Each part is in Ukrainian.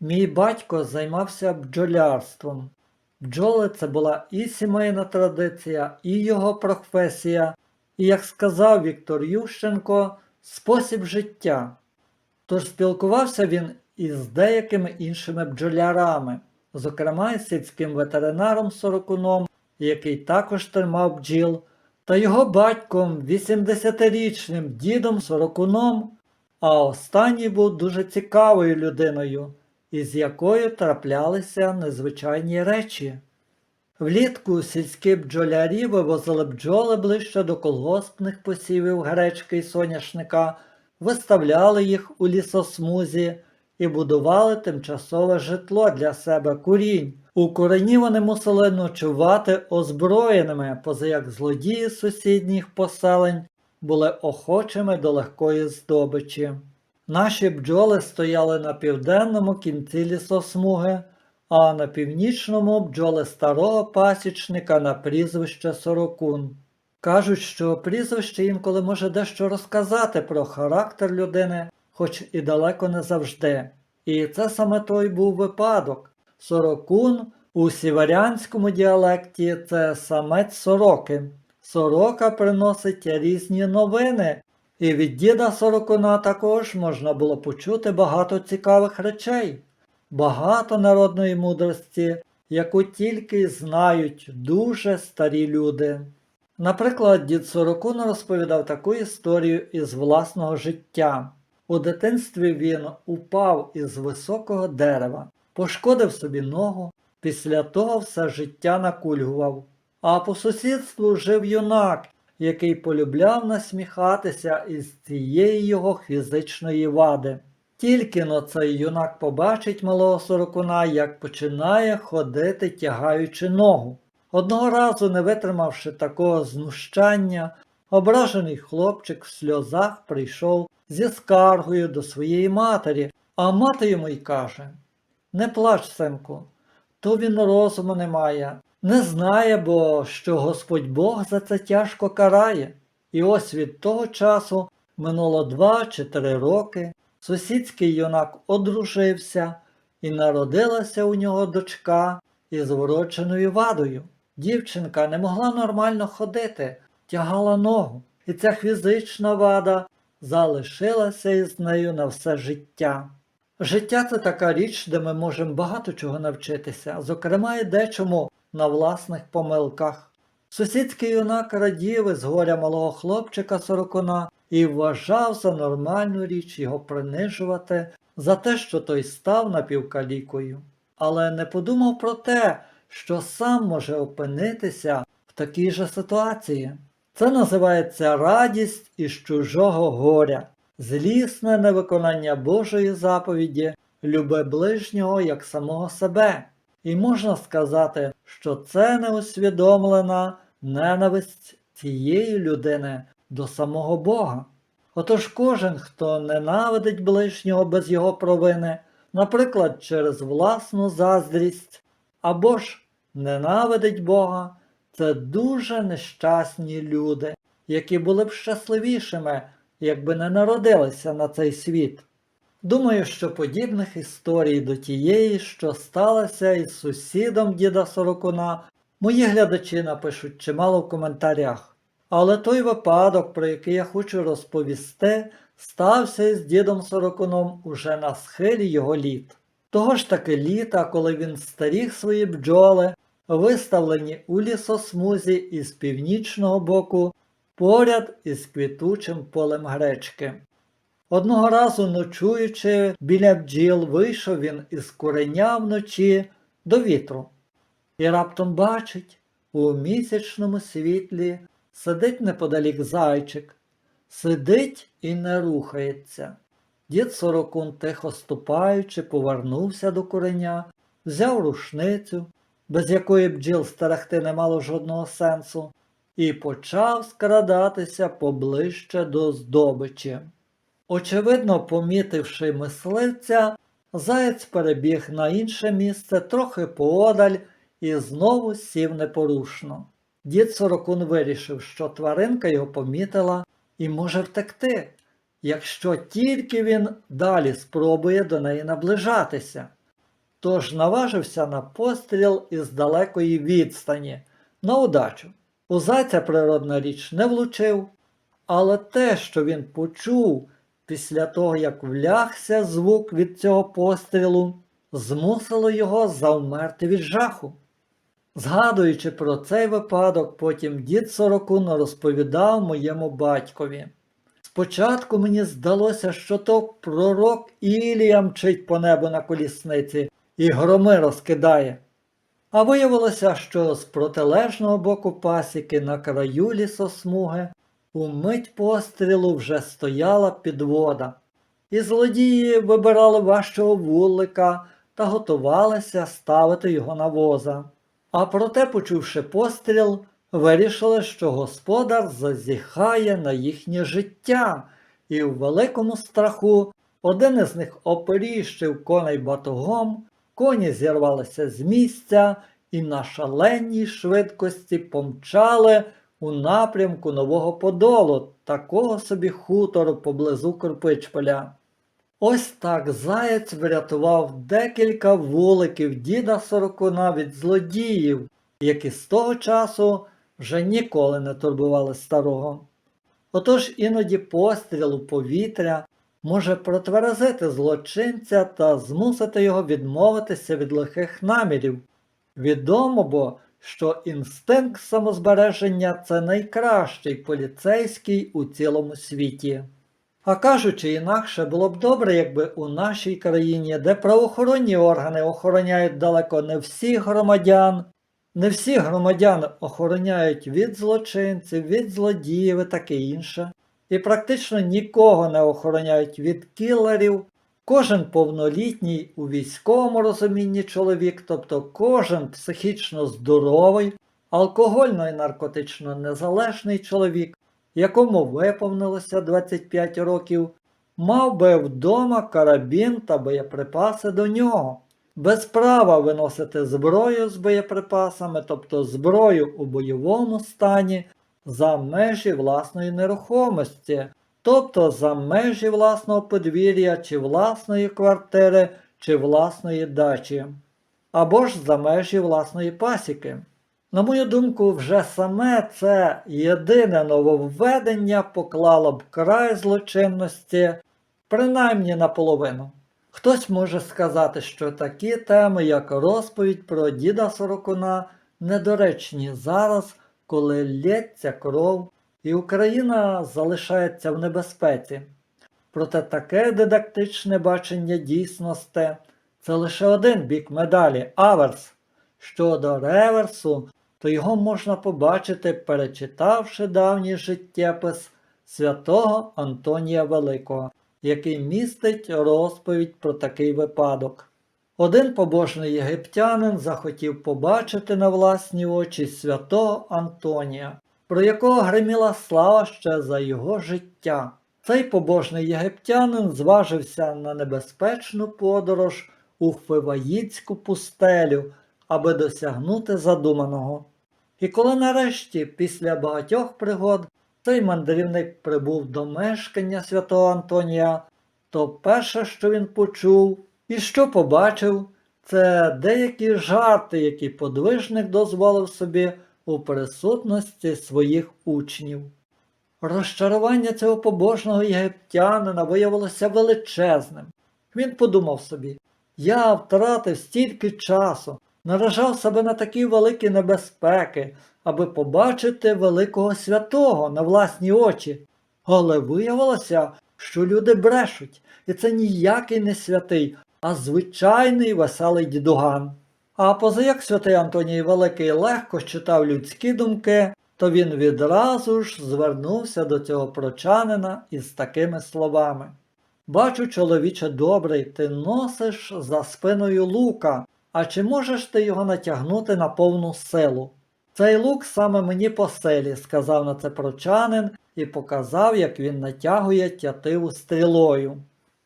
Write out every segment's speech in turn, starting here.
Мій батько займався бджолярством. Бджоли це була і сімейна традиція, і його професія, і, як сказав Віктор Ющенко, спосіб життя. Тож спілкувався він із деякими іншими бджолярами, зокрема із сільським ветеринаром Сорокуном, який також тримав бджіл, та його батьком, 80-річним дідом Сорокуном, а останній був дуже цікавою людиною, із якою траплялися незвичайні речі. Влітку сільські бджолярі вивозили бджоли ближче до колгоспних посівів гречки й соняшника, виставляли їх у лісосмузі і будували тимчасове житло для себе курінь. У курені вони мусили ночувати озброєними, поза як злодії сусідніх поселень були охочими до легкої здобичі. Наші бджоли стояли на південному кінці лісосмуги, а на північному бджоли старого пасічника на прізвище Сорокун. Кажуть, що прізвище інколи може дещо розказати про характер людини, хоч і далеко не завжди. І це саме той був випадок. Сорокун у сіверянському діалекті це самець сороки. Сорока приносить різні новини, і від діда Сорокуна також можна було почути багато цікавих речей, багато народної мудрості, яку тільки знають дуже старі люди. Наприклад, дід Сорокун розповідав таку історію із власного життя. У дитинстві він упав із високого дерева, пошкодив собі ногу, після того все життя накульгував. А по сусідству жив юнак, який полюбляв насміхатися із цієї його фізичної вади. Тільки но цей юнак побачить малого сорокуна, як починає ходити, тягаючи ногу. Одного разу, не витримавши такого знущання, ображений хлопчик в сльозах прийшов зі скаргою до своєї матері, а мати йому й каже Не плач, синку, то він розуму не має, не знає, бо що Господь Бог за це тяжко карає. І ось від того часу минуло два чи три роки, сусідський юнак одружився, і народилася у нього дочка із вроченою вадою. Дівчинка не могла нормально ходити, тягала ногу, і ця фізична вада залишилася із нею на все життя. Життя це така річ, де ми можемо багато чого навчитися, зокрема і дечому на власних помилках. Сусідський юнак радів із горя малого хлопчика сорокуна і вважав за нормальну річ його принижувати за те, що той став напівкалікою. Але не подумав про те, що сам може опинитися в такій же ситуації. Це називається радість із чужого горя, злісне невиконання Божої заповіді, люби ближнього як самого себе. І можна сказати, що це неусвідомлена ненависть цієї людини до самого Бога. Отож кожен, хто ненавидить ближнього без його провини, наприклад, через власну заздрість, або ж ненавидить Бога, це дуже нещасні люди, які були б щасливішими, якби не народилися на цей світ. Думаю, що подібних історій до тієї, що сталося із сусідом діда Сорокуна, мої глядачі напишуть чимало в коментарях. Але той випадок, про який я хочу розповісти, стався із дідом Сорокуном уже на схилі його літ. Того ж таки літа, коли він старіг свої бджоли, виставлені у лісосмузі із північного боку, поряд із квітучим полем гречки. Одного разу, ночуючи біля бджіл, вийшов він із куреня вночі до вітру. І раптом бачить, у місячному світлі сидить неподалік зайчик, сидить і не рухається. Дід Сорокун, тихо ступаючи, повернувся до куреня, взяв рушницю, без якої бджіл стерегти не мало жодного сенсу, і почав скрадатися поближче до здобичі. Очевидно, помітивши мисливця, заєць перебіг на інше місце трохи поодаль і знову сів непорушно. Дід Сорокун вирішив, що тваринка його помітила і може втекти, якщо тільки він далі спробує до неї наближатися. тож наважився на постріл із далекої відстані, на удачу. У зайця природна річ не влучив, але те, що він почув після того, як влягся звук від цього пострілу, змусило його завмерти від жаху. Згадуючи про цей випадок, потім дід Сорокун розповідав моєму батькові. Спочатку мені здалося, що то пророк Ілія мчить по небу на колісниці і громи розкидає. А виявилося, що з протилежного боку пасіки на краю лісосмуги у мить пострілу вже стояла підвода, і злодії вибирали важчого вулика та готувалися ставити його на воза. А проте, почувши постріл, вирішили, що господар зазіхає на їхнє життя, і в великому страху один із них оперіщив коней батогом, коні зірвалися з місця і на шаленій швидкості помчали у напрямку Нового Подолу, такого собі хутору поблизу Кирпичполя. Ось так заєць врятував декілька вуликів діда Сорокуна від злодіїв, які з того часу вже ніколи не турбували старого. Отож іноді постріл у повітря може протверезити злочинця та змусити його відмовитися від лихих намірів. Відомо бо, що інстинкт самозбереження це найкращий поліцейський у цілому світі. А кажучи інакше, було б добре, якби у нашій країні, де правоохоронні органи охороняють далеко не всіх громадян, не всі громадян охороняють від злочинців, від злодіїв і таке інше, і практично нікого не охороняють від кілерів, кожен повнолітній у військовому розумінні чоловік, тобто кожен психічно здоровий, алкогольно і наркотично незалежний чоловік, якому виповнилося 25 років, мав би вдома карабін та боєприпаси до нього, без права виносити зброю з боєприпасами, тобто зброю у бойовому стані, за межі власної нерухомості, тобто за межі власного подвір'я чи власної квартири чи власної дачі, або ж за межі власної пасіки. На мою думку, вже саме це єдине нововведення поклало б край злочинності, принаймні наполовину. Хтось може сказати, що такі теми, як розповідь про діда Сорокуна, недоречні зараз, коли лється кров, і Україна залишається в небезпеці. Проте таке дидактичне бачення дійсності це лише один бік медалі аверс. Щодо реверсу, то його можна побачити, перечитавши давній життєпис святого Антонія Великого, який містить розповідь про такий випадок. Один побожний єгиптянин захотів побачити на власні очі святого Антонія, про якого гриміла слава ще за його життя. Цей побожний єгиптянин зважився на небезпечну подорож у Фиваїцьку пустелю, аби досягнути задуманого. І коли нарешті, після багатьох пригод, цей мандрівник прибув до мешкання святого Антонія, то перше, що він почув і що побачив, це деякі жарти, які подвижник дозволив собі у присутності своїх учнів. Розчарування цього побожного єгиптянина виявилося величезним. Він подумав собі, я втратив стільки часу, наражав себе на такі великі небезпеки, аби побачити великого святого на власні очі. Але виявилося, що люди брешуть, і це ніякий не святий, а звичайний веселий дідуган. А позаяк святий Антоній Великий легко читав людські думки, то він відразу ж звернувся до цього прочанина із такими словами. Бачу, чоловіче добрий, ти носиш за спиною лука, а чи можеш ти його натягнути на повну силу? Цей лук саме мені по селі, сказав на це прочанин і показав, як він натягує тятиву стрілою.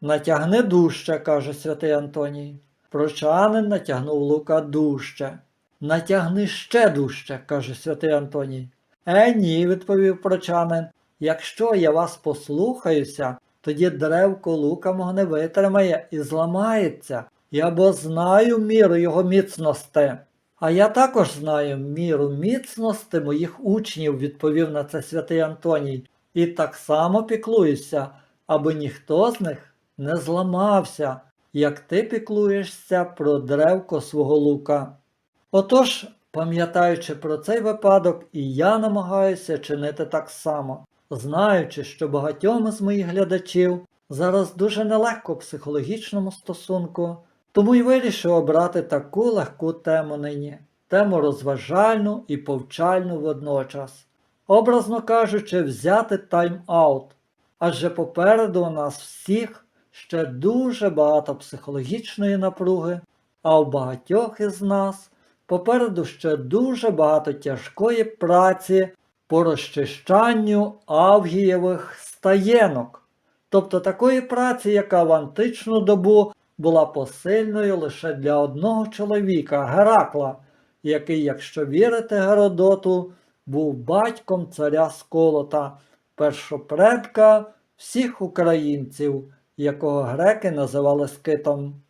Натягни дужче, каже святий Антоній. Прочанин натягнув лука дужче. Натягни ще дужче, каже святий Антоній. Е, ні, відповів прочанин. Якщо я вас послухаюся, тоді древко лука мого не витримає і зламається, Я бо знаю міру його міцності. А я також знаю міру міцності моїх учнів, відповів на це святий Антоній, і так само піклуюся, аби ніхто з них не зламався, як ти піклуєшся про древко свого лука. Отож, пам'ятаючи про цей випадок, і я намагаюся чинити так само, знаючи, що багатьом із моїх глядачів зараз дуже нелегко в психологічному стосунку, тому й вирішив обрати таку легку тему нині, тему розважальну і повчальну водночас. Образно кажучи, взяти тайм-аут, адже попереду у нас всіх ще дуже багато психологічної напруги, а у багатьох із нас попереду ще дуже багато тяжкої праці по розчищанню авгієвих стаєнок, тобто такої праці, яка в античну добу була посильною лише для одного чоловіка Геракла, який, якщо вірити Геродоту, був батьком царя Сколота, першопредка всіх українців, якого греки називали скитом.